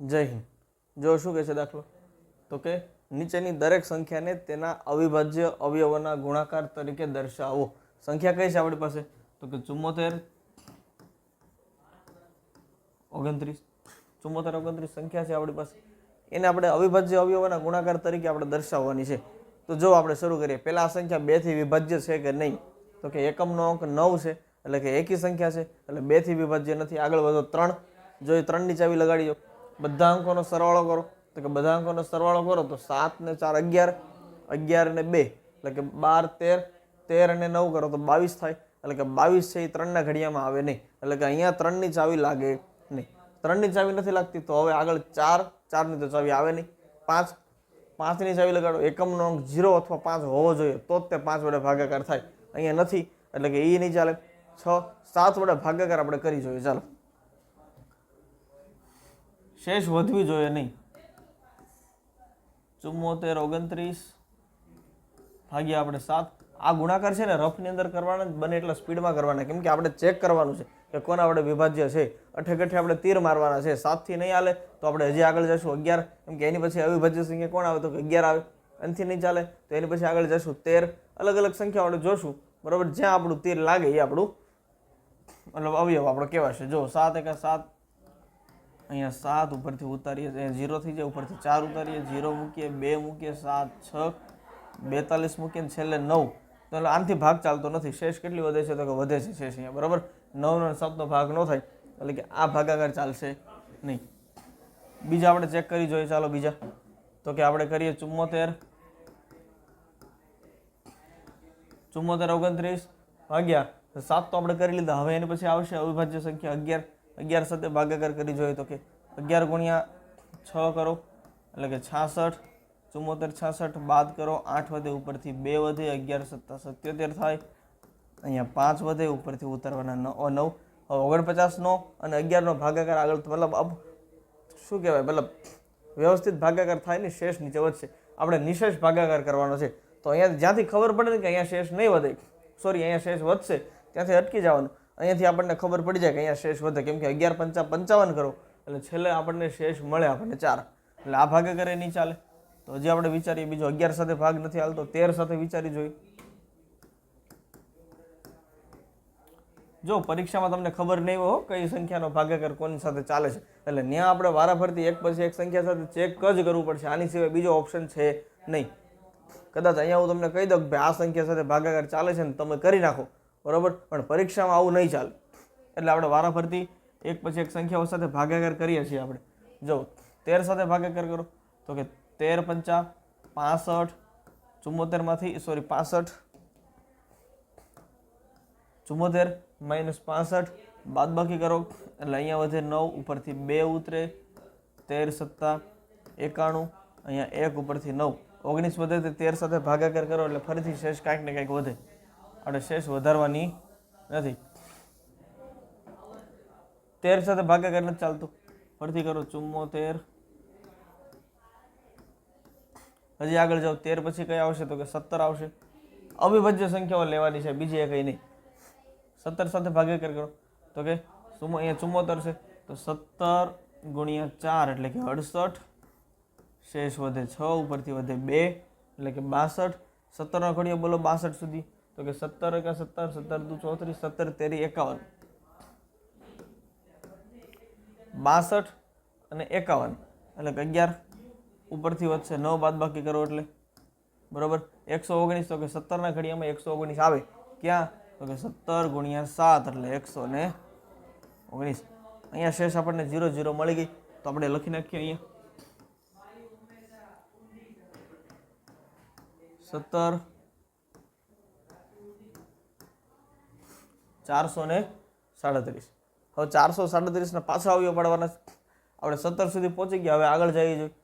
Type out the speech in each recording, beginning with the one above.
જય હિન્દ. જો શું કહે છે દાખલો? તો કે નીચેની દરેક સંખ્યાને તેના અવિભાજ્ય અવયવોના ગુણાકાર તરીકે દર્શાવો. સંખ્યા કઈ છે આપણી પાસે? તો કે ચુમ્મોતેર, ઓગણત્રીસ. ચુમ્મોતેર, ઓગણત્રીસ સંખ્યા છે આપણી પાસે. એને આપણે અવિભાજ્ય અવયવોના ગુણાકાર તરીકે આપણે દર્શાવવાની છે. તો જો આપણે શરૂ કરીએ. પહેલાં આ સંખ્યા બેથી વિભાજ્ય છે કે નહીં? તો કે એકમનો અંક નવ છે, એટલે કે એકી સંખ્યા છે. એટલે બેથી વિભાજ્ય નથી. આગળ વધો ત્રણ. જો એ ત્રણની ચાવી લગાડી બધા અંકોનો સરવાળો કરો. તો કે બધા અંકોનો સરવાળો કરો તો સાત ને ચાર અગિયાર અગિયાર ને બે, એટલે કે બાર, તેર તેર અને નવ કરો તો બાવીસ થાય. એટલે કે બાવીસ છે એ ત્રણના ઘડિયામાં આવે નહીં. એટલે કે અહીંયા ત્રણની ચાવી લાગે નહીં. ત્રણની ચાવી નથી લાગતી તો હવે આગળ ચાર, ચારની તો ચાવી આવે નહીં. પાંચ, પાંચની ચાવી લગાડો. એકમનો અંક ઝીરો અથવા પાંચ હોવો જોઈએ તો જ તે પાંચ વડે ભાગાકાર થાય. અહીંયા નથી. એટલે કે એ નહીં ચાલે. છ, સાત વડે ભાગાકાર આપણે કરી જોઈએ. ચાલો. શેષ વધવી જોઈએ નહીં. ચુમ્મોતેર, ઓગણત્રીસ ભાગ્યા આપણે સાત. આ ગુણાકાર છે ને રફની અંદર કરવાના બને એટલા સ્પીડમાં કરવાના. કેમ કે આપણે ચેક કરવાનું છે કે કોના આપણે વિભાજ્ય છે. અઠે કઠે આપણે તીર મારવાના છે. સાતથી નહીં હાલે તો આપણે હજી આગળ જશું. અગિયાર. કેમ કે એની પછી અવિભાજ્ય સંખ્યા કોણ આવે તો કે અગિયાર આવે. એનાથી નહીં ચાલે તો એની પછી આગળ જશું. તેર. અલગ અલગ સંખ્યા આપણે જોશું. બરાબર? જ્યાં આપણું તીર લાગે એ આપણું મતલબ અવયવ આપણો કહેવાશે. જો સાત એકા સાત અહીંયા સાત ઉપરથી ઉતારીએ અહીંયા ઝીરો થઈ ઉપરથી ચાર ઉતારીએ. ઝીરો મૂકીએ, બે મૂકીએ, સાત, છ, બેતાલીસ મૂકીએ ને છેલ્લે નવ. તો એટલે આનથી ભાગ ચાલતો નથી. શેષ કેટલી વધે છે તો કે વધે છે શેષ અહીંયા, બરાબર? નવનો સાતનો ભાગ ન થાય, એટલે કે આ ભાગાકાર ચાલશે નહીં. બીજા આપણે ચેક કરી જોઈએ. ચાલો બીજા. તો કે આપણે કરીએ ચુમ્મોતેર. ચુમ્મોતેર, ઓગણત્રીસ. ભાગ્યા સાત તો આપણે કરી લીધા. હવે એની પછી આવશે અવિભાજ્ય સંખ્યા અગિયાર. અગિયાર સાથે ભાગાકાર કરી જોઈએ તો કે અગિયાર ગુણ્યા છ કરો, એટલે કે છાસઠ, ચુમ્મોતેર, છાસઠ બાદ કરો, આઠ વધે ઉપરથી બે વધે, અગિયાર સત્તા સત્યોતેર થાય, અહીંયા પાંચ વધે, ઉપરથી ઉતારવાના નવ નવ. હવે ઓગણપચાસનો અને અગિયારનો ભાગાકાર આગળ મતલબ અબ શું કહેવાય? મતલબ વ્યવસ્થિત ભાગાકાર થાય ને શેષ નીચે વધશે. આપણે નિશેષ ભાગાકાર કરવાનો છે. તો અહીંયા જ્યાંથી ખબર પડે ને કે અહીંયા શેષ નહીં વધે. સોરી અહીંયા શેષ વધશે, ત્યાંથી અટકી જવાનું. અહીંયાથી આપણને ખબર પડી જાય કે અહીંયા શેષ વધે. કેમ કે અગિયાર પંચા પંચાવન કરો, એટલે છેલ્લે આપણને શેષ મળે આપણને ચાર. એટલે આ ભાગાકારે નહીં ચાલે. તો હજી આપણે વિચારીએ, બીજો અગિયાર સાથે ભાગ નથી હાલતો, તેર સાથે વિચારી જોઈએ જો, પરીક્ષામાં તમને ખબર નહીં હો કઈ સંખ્યાનો ભાગાકાર કોની સાથે ચાલે છે. એટલે ત્યાં આપણે વારાફરતી એક પછી એક સંખ્યા સાથે ચેક જ કરવું પડશે. આની સિવાય બીજો ઓપ્શન છે નહીં. કદાચ અહીંયા હું તમને કહી દઉં કે આ સંખ્યા સાથે ભાગાકાર ચાલે છે ને, તમે કરી નાખો. બરાબર? પણ પરીક્ષામાં આવું નહીં ચાલે. એટલે આપણે વારાફરતી એક પછી એક સંખ્યાઓ સાથે ભાગાકાર કરીએ છીએ આપણે. જો, તેર સાથે ભાગાકાર કરો, તો કે તેર પંચા પાસઠ ચુમ્મોતેરમાંથી સોરી પાસઠ ચુમ્મોતેર માઇનસ પાસઠ, બાદબાકી કરો. એટલે અહીંયા વધે નવ, ઉપરથી બે ઉતરે, તેર સત્તા એકાણું, અહીંયા એક ઉપરથી નવ. ઓગણીસ વધે તેર સાથે ભાગાકાર કરો, એટલે ફરીથી શેષ કાંઈક ને કાંઈક વધે. આપણે શેષ વધારવાની નથી. તેર સાથે ભાગાકાર નથી ચાલતું. ફરીથી કરો ચુમ્મોતેર. હજી આગળ જાઓ. તેર પછી કઈ આવશે તો કે સત્તર આવશે. અવિભાજ્ય સંખ્યાઓ લેવાની છે, બીજી એ કંઈ નહીં. સત્તર સાથે ભાગાકાર કરો તો કે અહીંયા ચુમ્મોતેર છે. તો સત્તર ગુણ્યા ચાર એટલે કે અડસઠ. શેષ વધે છ, ઉપરથી વધે બે એટલે કે બાસઠ. સત્તરનો ઘડિયો બોલો બાસઠ સુધી. તો કે સત્તર એકા સત્તર સત્તર દુ ચોત્રીસ, સત્તર તેરી એકાવન. બાસઠ અને એકાવન. એટલે કે અગિયાર ઉપરથી વધશે. નવ બાદ બાકી કરો એટલે. બરોબર? એકસો ઓગણીસ તો કે સત્તરના ઘડિયામાં એકસો ઓગણીસ આવે. ક્યાં? તો કે સત્તર ગુણ્યા સાત, એટલે એકસો ને ઓગણીસ. અહીંયા શેષ આપણને ઝીરો ઝીરો મળી ગઈ. તો આપણે લખી નાખીએ અહીંયા. સત્તર ચારસો ને સાડત્રીસ. હવે ચારસો સાડત્રીસના પાછા આવ્યો પાડવાના આપણે સત્તર સુધી પહોંચી ગયા, હવે આગળ જઈએ જોઈએ.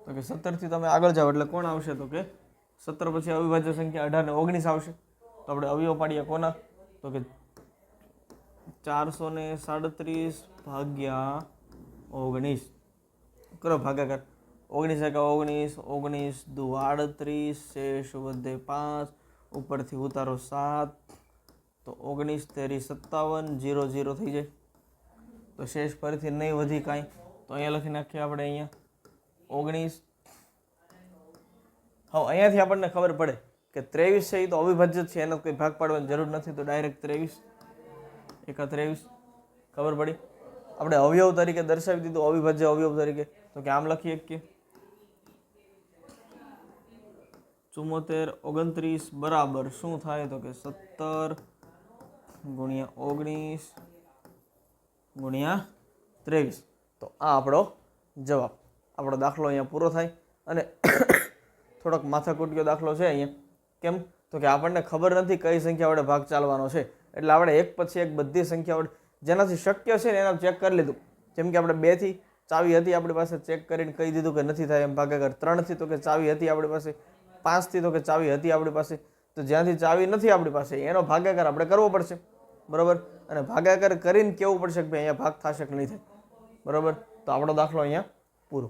તો કે સત્તરથી તમે આગળ જાઓ, એટલે કોણ આવશે તો કે સત્તર પછી અવિભાજ્ય સંખ્યા અઢાર ને ઓગણીસ આવશે. તો આપણે અવયવ પાડીએ કોના? તો કે ચારસો ને સાડત્રીસ ભાગ્યા ઓગણીસ. કરો ભાગાકાર. ઓગણીસ એકા ઓગણીસ ઓગણીસ દુ આડત્રીસ શેષ વધે પાંચ ઉપરથી ઉતારો સાત, તો ઓગણીસ તેરી સત્તાવન, જીરો જીરો થઈ જાય. તો શેષ ફરીથી નહીં વધી કાંઈ. તો અહીંયા લખી નાખીએ આપણે અહીંયા. ઓગણીસ. હવે, અહીંયાથી આપણને ખબર પડે કે ત્રેવીસ છે એ તો અવિભાજ્ય છે, એનો કોઈ ભાગ પાડવાની જરૂર નથી, તો ડાયરેક્ટ ત્રેવીસ. એકા ત્રેવીસ. ખબર પડી? આપણે અવયવ તરીકે દર્શાવી દીધું, અવિભાજ્ય અવયવ તરીકે. તો કે આમ લખીએ કે ચુમ્મોતેર ઓગણત્રીસ બરાબર શું થાય તો કે સત્તર ગુણ્યા ઓગણીસ ગુણ્યા ત્રેવીસ. તો આ આપણો જવાબ. આપણો દાખલો અહીંયા પૂરો થાય અને થોડોક માથાકૂટક્યો દાખલો છે અહીંયા. કેમ? તો કે આપણને ખબર નથી કઈ સંખ્યા વડે ભાગ ચાલવાનો છે. એટલે આપણે એક પછી એક બધી સંખ્યા વડે જેનાથી શક્ય છે ને એના ચેક કરી લીધું. જેમ કે આપણે બેથી ચાવી હતી આપણી પાસે ચેક કરીને કહી દીધું કે નથી થાય એમ. ભાગાકાર ત્રણથી તો કે ચાવી હતી આપણી પાસે. પાંચથી તો કે ચાવી હતી આપણી પાસે, તો જ્યાંથી ચાવી નથી આપણી પાસે, એનો ભાગાકાર આપણે કરવો પડશે. બરાબર? અને ભાગાકાર કરીને કેવું પડશે કે ભાઈ અહીંયા ભાગ થશે કે નહીં થાય? બરાબર? તો આપણો દાખલો અહીંયા પૂરો.